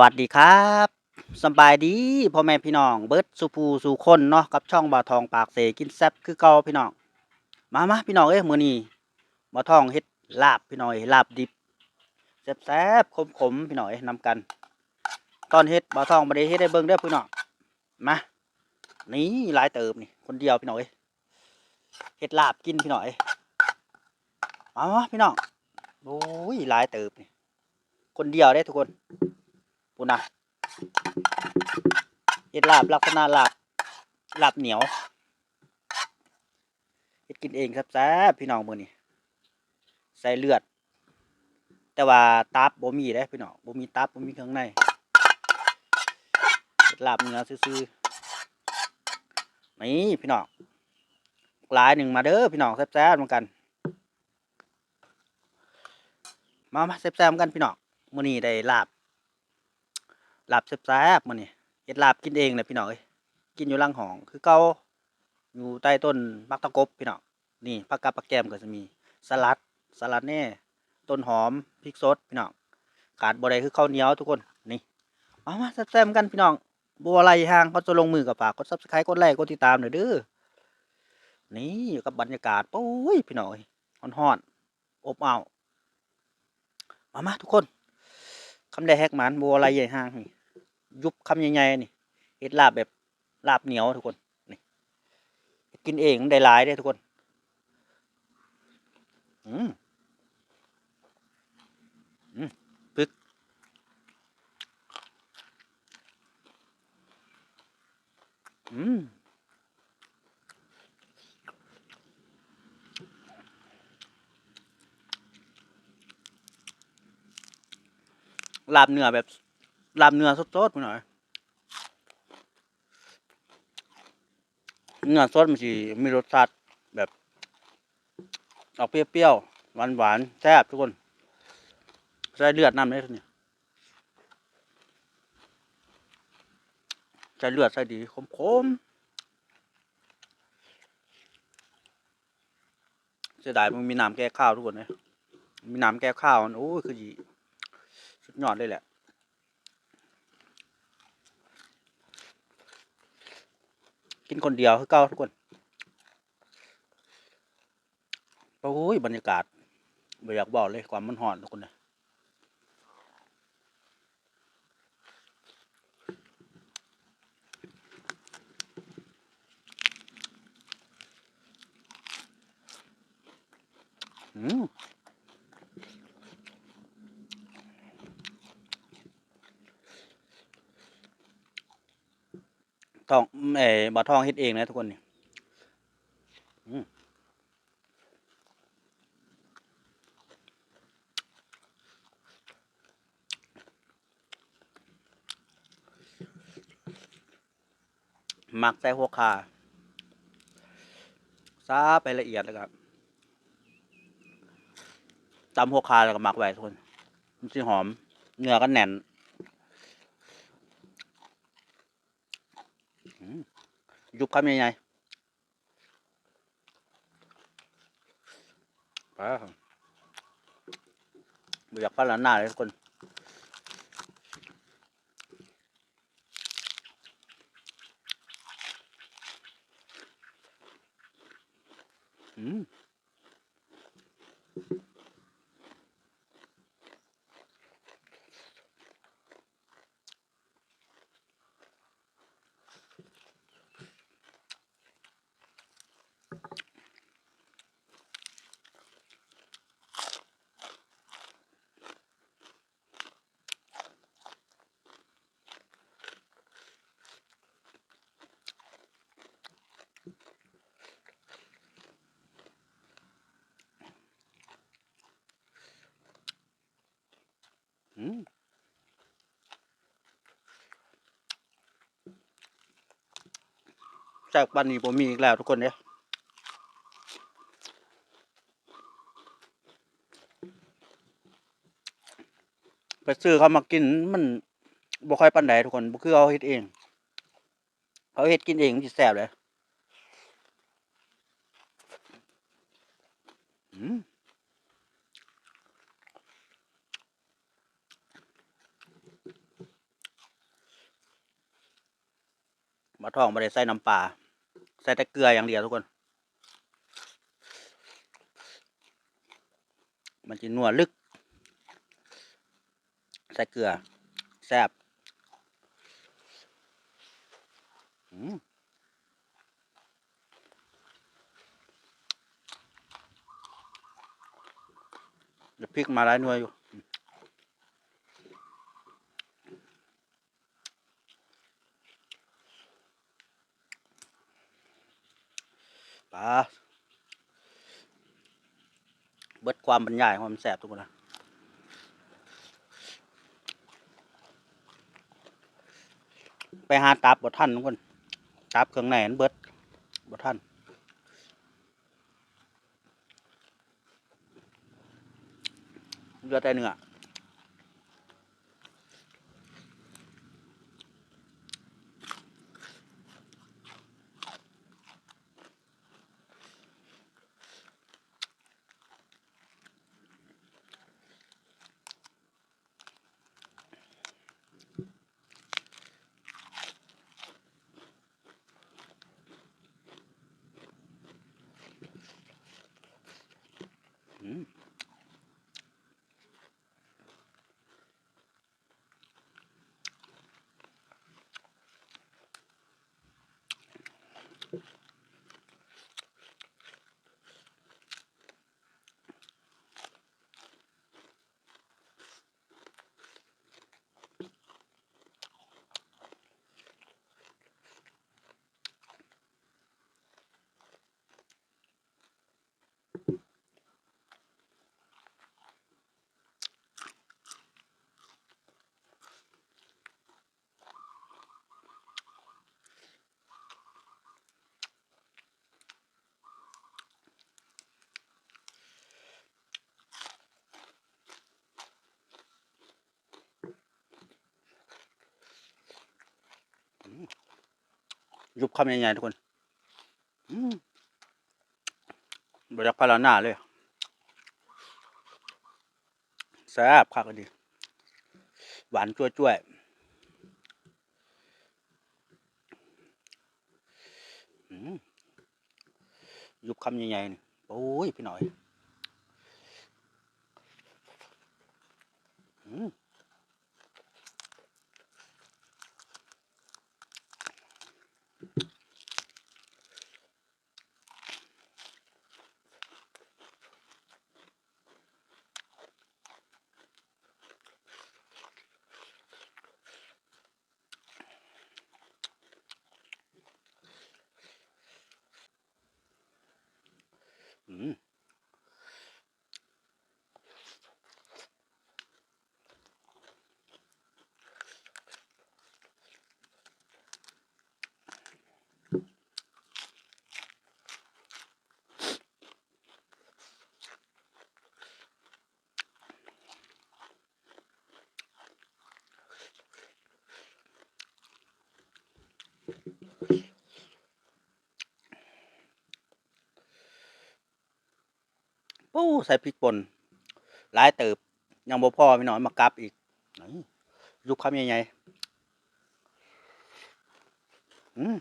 วัสดีครับสบายดีพ่อแม่พี่น้องเบิร์ดสุภูสุคนเนาะกับช่องบ่าทองปากเสกินแซบคือเก่าพี่น้องมามาพี่น้องเอ้ยมือนี้บ่าทองเฮ็ดลาบพี่น้องเอ้ยลาบดิบแซ่บๆขมๆพี่น้องเอ้ยนำกัน ตอนเฮ็ดบ่าทองบ่ได้เฮ็ดให้เบิ่งเด้อพี่น้องมานี่หลายเติบนี่คนเดียวพี่น้องเอ้ยเฮ็ดลาบกินพี่น้องเอ้ยมามาพี่น้องโอ้ยหลายเติบนี่คนเดียวได้ทุกคน ปูนะเฮ็ดลาบลักษณะลาบลาบเหนียวเฮ็ดกินเองครับแซ่บพี่น้องมือนี้ใส่เลือด แต่ว่าตับบ่มีเด้พี่น้องบ่มีตับบ่มีเครื่องในเฮ็ดลาบเนื้อซื่อๆนี่พี่น้องหลายหนึ่งมาเด้อพี่น้องแซ่บๆเหมือนกัน มามาแซ่บๆเหมือนกันพี่น้องมื้อนี้ได้ลาบ ลาบแซ่บๆมื้อนี้เฮ็ดลาบกินเองเลยพี่น้องเอ้ยกินอยู่หลังหอง คือเก่าอยู่ใต้ต้นมักตะกบพี่น้องนี่ผักกาดผักแกมก็จะมีสลัดสลัดแน่ต้นหอมพริกสดพี่น้องขาดบ่ได้คือข้าวเหนียวทุกคนนี่มามาแซ่บๆกันพี่น้องบัวไหลห่างเขาจะลงมือกับฝากกด Subscribe กดไลค์กดติดตามหน่อยเด้อนี่อยู่กับบรรยากาศโอ้ยพี่น้องเอ้ยฮ้อนๆอบอ้าวมามาทุกคนคำแดแฮกหมันบัวลายใหญ่หางนี่ ยุบคำใหญ่ๆนี่เฮ็ดลาบแบบลาบเหนียวทุกคนนี่กินเองได้หลายได้ทุกคน อืมอืมปึ๊กอืมลาบเนื้อแบบ ลาบเนื้อสดๆไปหน่อยเนื้อสดมันสิมีรสชาติแบบ ออกเปรี้ยวๆหวานๆแซ่บทุกคนใส่เลือดน้ำได้ทุกเนี่ยใส่เลือดใส่ดีคมๆเสียดายมันมีน้ำแก้ข้าวทุกคนเลยมีน้ำแก้ข้าวมันโอ้ยคือดีสุดยอดเลยแหละ กินคนเดียวคือเก้าทุกคนโอ้ยบรรยากาศไม่อยากบอกเลยความมันหอนทุกคนเลยอืม ทองเอ๋บะทองเฮ็ดเองนะทุกคนนี่หมักใส่หัวคาซาไปละเอียดแล้วครับตำหัวคาแล้วก็หมักไว้ทุกคนมันสิหอม เนื้อก็แน่นอืมยุบ คำใหญ่ๆไปครับไม่อยากฟันหลานหน้าเลยทุกคนอืม จากบ้านนี้ผมมีอีกแล้วทุกคนเนี่ยไปซื้อเขามากินมันบ่ค่อยปันไดทุกคนคือเขาเห็ดเอง เขาเห็ดกินเองมันจะแสบเลยมมาทองมาได้ใส่น้ำปลา ใส่แต่เกลืออย่างเดียวทุกคน มันจะนัวลึก ใส่เกลือ แซ่บเดี๋ยวพริกมาหลายหน่วยอยู่อืม ปลาเบิดความบรรยายของมันแซ่บทุกคนนะไปหาตับบ่ทันทุกคนตับเครื่องในมันเบิดบ่ทันเหลือแต่เนื้อม ยุบคำใหญ่ๆทุกคนอืมบรักพาราหน้าเลยแซ่บคักอดี หวานจ้วยๆยุบคำใหญ่ๆนี่โอ้ย พี่หน่อย อืมอืม ปู้ใส่พริกป่นหลายเติบ ยังบ่พอไม่น้อยมากลับอีกยุบคำใหญ่ๆอืม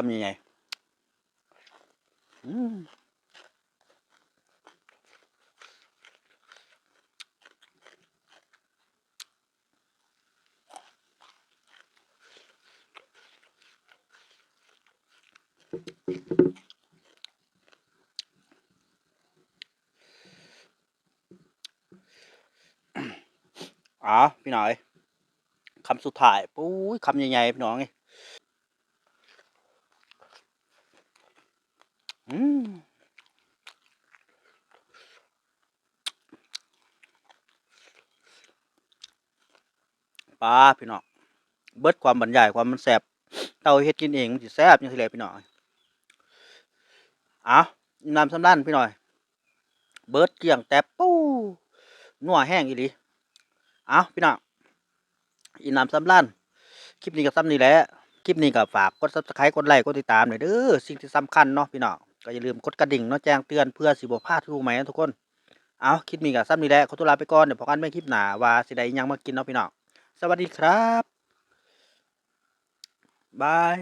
คำยังไงอ๋อพี่หน่อยคำสุดท้ายปุ้ยคำใหญ่ๆพี่น้องไง อืมปลาพี่น้องเบิดความบรรยายความมันแสบเตาเฮ็ดกินเองมันสิแซบจังซี่และพี่น้องเอาน้ำสำราญพี่น้อยเบิดเกลี้ยงแต่ปู้นัวแห้งอีหลีเอาพี่น้องอิ่มน้ำสำราญคลิปนี้ก็ซ้ำนี่แหละคลิปนี้ก็ฝากกด Subscribe กดไลค์กดติดตามหน่อยเด้อสิ่งที่สำคัญเนาะพี่น้อง ก็อย่าลืมกดกระดิ่งเนาะแจ้งเตือนเพื่อสิบพลาดทุกไหม่นะทุกคน เอาคลิปนี้ก็ซ้ำนี่แหละขอตัวลาไปก่อนเดี๋ยวพอกันไม่คลิปหนาว่าสิได้ยังมากินเนาะพี่น้องสวัสดีครับบาย